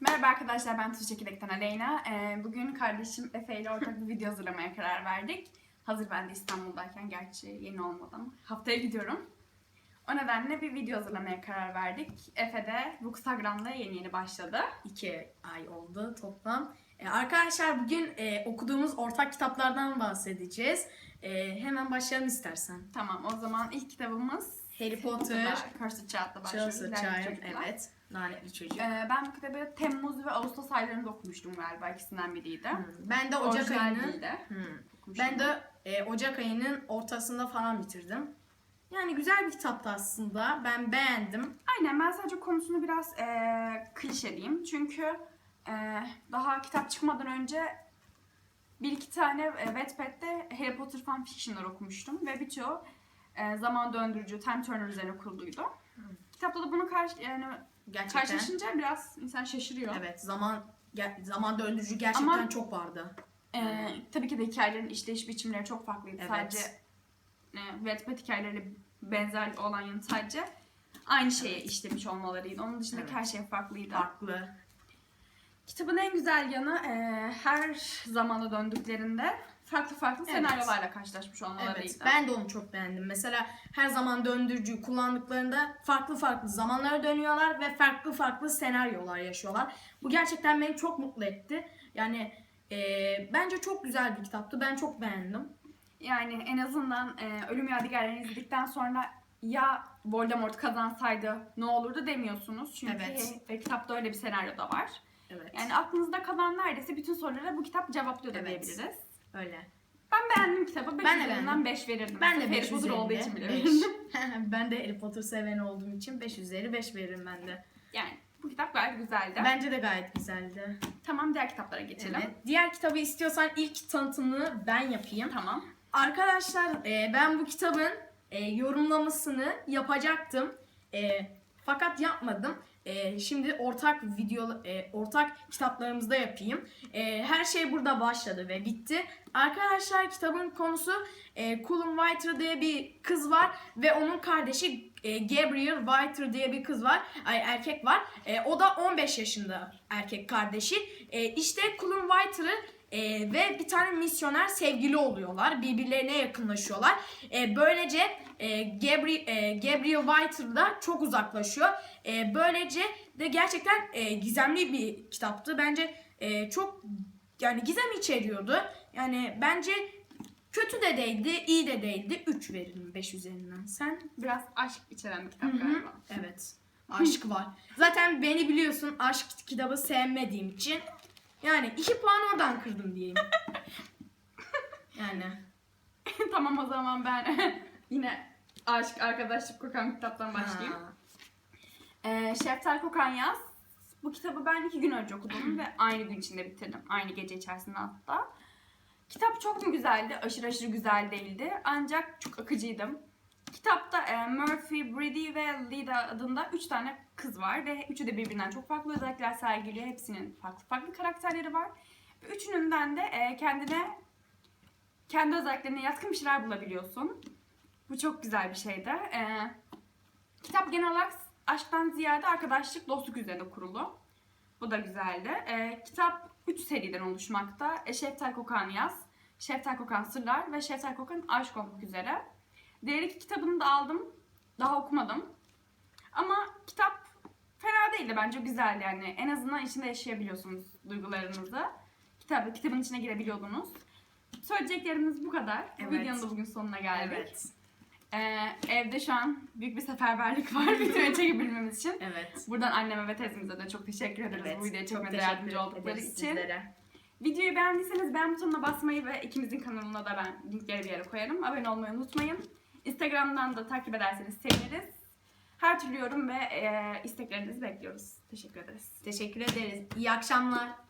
Merhaba arkadaşlar ben Tuğçe Çekirdek'ten Aleyna. Ee, bugün kardeşim Efe ile ortak bir video hazırlamaya karar verdik. Hazır ben de İstanbul'dayken gerçi yeni olmadan haftaya gidiyorum. O nedenle bir video hazırlamaya karar verdik. Efe de Bookstagram'da yeni yeni başladı. İki ay oldu toplam. Ee, arkadaşlar bugün e, okuduğumuz ortak kitaplardan bahsedeceğiz. Ee, hemen başlayalım istersen. Tamam o zaman ilk kitabımız Harry Potter, Cursed Child'la başlıyoruz. Chelsea İleride Child, evet. Lanetli çocuk. Ee, ben bu kitabı Temmuz ve Ağustos aylarında okumuştum galiba ikisinden biriydi. Hmm, Ben de Ocak ayının. Hmm. Ben de e, Ocak ayının ortasında falan bitirdim. Yani güzel bir kitaptı aslında. Ben beğendim. Aynen ben sadece konusunu biraz eee klişeleyeyim. Çünkü eee, daha kitap çıkmadan önce bir iki tane e, Wattpad'de Harry Potter fan fiction'lar okumuştum ve birçoğu e, zaman döndürücü, time turner üzerine kuruluydu. Kitapta da bunu karşı, yani Gerçekten. karşılaşınca biraz insan şaşırıyor. Evet, zaman ger- zaman döndürücü gerçekten Ama- çok vardı. Eee, tabii ki de hikayelerin işleyiş biçimleri çok farklıydı. Evet. Sadece e, Wattpad hikayeleriyle benzer olan yanı sadece aynı şeye işlemiş olmalarıydı. Onun dışındaki Evet. her şey farklıydı. Farklı. Kitabın en güzel yanı e, her zamana döndüklerinde farklı farklı Evet. senaryolarla karşılaşmış olmalarıydı. Evet, ben de onu çok beğendim. Mesela her zaman döndürücüyü kullandıklarında farklı farklı zamanlara dönüyorlar ve farklı farklı senaryolar yaşıyorlar. Bu gerçekten beni çok mutlu etti. Yani e, bence çok güzel bir kitaptı. Ben çok beğendim. Yani en azından e, Ölüm Yadigarlarını izledikten sonra ya Voldemort kazansaydı ne olurdu demiyorsunuz. Çünkü Evet. e, kitapta öyle bir senaryo da var. Evet. Yani aklınızda kalan neredeyse bütün soruları bu kitap cevaplıyor da Evet. diyebiliriz. Öyle. Ben beğendim kitabı. 5 Ben de üzerinden beğendim. 5 verirdim. Ben de Harry 5 Potter olduğu üzerinde. için bile beş. verirdim. ben de Harry Potter seveni olduğum için 5 üzeri 5 veririm ben de. Yani bu kitap gayet güzeldi. Bence de gayet güzeldi. Tamam diğer kitaplara geçelim. Evet. Diğer kitabı istiyorsan ilk tanıtımını ben yapayım. Tamam. Arkadaşlar e, ben bu kitabın e, yorumlamasını yapacaktım. E, fakat yapmadım. E, şimdi ortak video e, ortak kitaplarımızda yapayım. E, her şey burada başladı ve bitti. Arkadaşlar kitabın konusu e, Cullen Whiter diye bir kız var ve onun kardeşi e, Gabriel Whiter diye bir kız var. Ay erkek var. E, o da 15 yaşında erkek kardeşi. E, işte Cullen Whiter'ı e, ve bir tane misyoner sevgili oluyorlar. Birbirlerine yakınlaşıyorlar. E, böylece e, Gabriel, e, Gabriel Whiter da çok uzaklaşıyor. E, böylece de gerçekten e, gizemli bir kitaptı. Bence e, çok yani gizem içeriyordu. Yani bence kötü de değildi, iyi de değildi. 3 veririm 5 üzerinden. Sen? Biraz aşk içeren bir kitap galiba. Evet. Aşk var. Zaten beni biliyorsun aşk kitabı sevmediğim için. Yani 2 puan oradan kırdım diyeyim. yani. tamam o zaman ben yine aşk, arkadaşlık kokan kitaptan başlayayım. Ee, Şeftal Kokan Yaz. Bu kitabı ben iki gün önce okudum ve aynı gün içinde bitirdim. Aynı gece içerisinde hatta. Kitap çok mu güzeldi? Aşırı aşırı güzel değildi. Ancak çok akıcıydım. Kitapta e, Murphy, Brady ve Lida adında üç tane kız var ve üçü de birbirinden çok farklı özellikler sergiliyor. Hepsinin farklı farklı karakterleri var. Ve üçününden de e, kendine kendi özelliklerine yatkın bir şeyler bulabiliyorsun. Bu çok güzel bir şeydi. E, kitap genel olarak aşktan ziyade arkadaşlık, dostluk üzerine kurulu. Bu da güzeldi. E, kitap 3 seriden oluşmakta. E, Şeftal Kokan Yaz, Şeftal Kokan Sırlar ve Şeftal Kokan Aşk olmak üzere. Diğer iki kitabını da aldım. Daha okumadım. Ama kitap fena değildi bence güzeldi yani. En azından içinde yaşayabiliyorsunuz duygularınızı. Kitap, kitabın içine girebiliyordunuz. Söyleyeceklerimiz bu kadar. Bu Evet. videonun da bugün sonuna geldik. Evet. Ee, evde şu an büyük bir seferberlik var videoyu çekebilmemiz için. Evet. Buradan anneme ve teyzemize de çok teşekkür ederiz bu videoyu çok çekmede yardımcı oldukları için. sizlere. Videoyu beğendiyseniz beğen butonuna basmayı ve ikimizin kanalına da ben linkleri bir yere koyarım. Abone olmayı unutmayın. Instagram'dan da takip ederseniz seviniriz. Her türlü yorum ve e, isteklerinizi bekliyoruz. Teşekkür ederiz. Teşekkür ederiz. İyi akşamlar.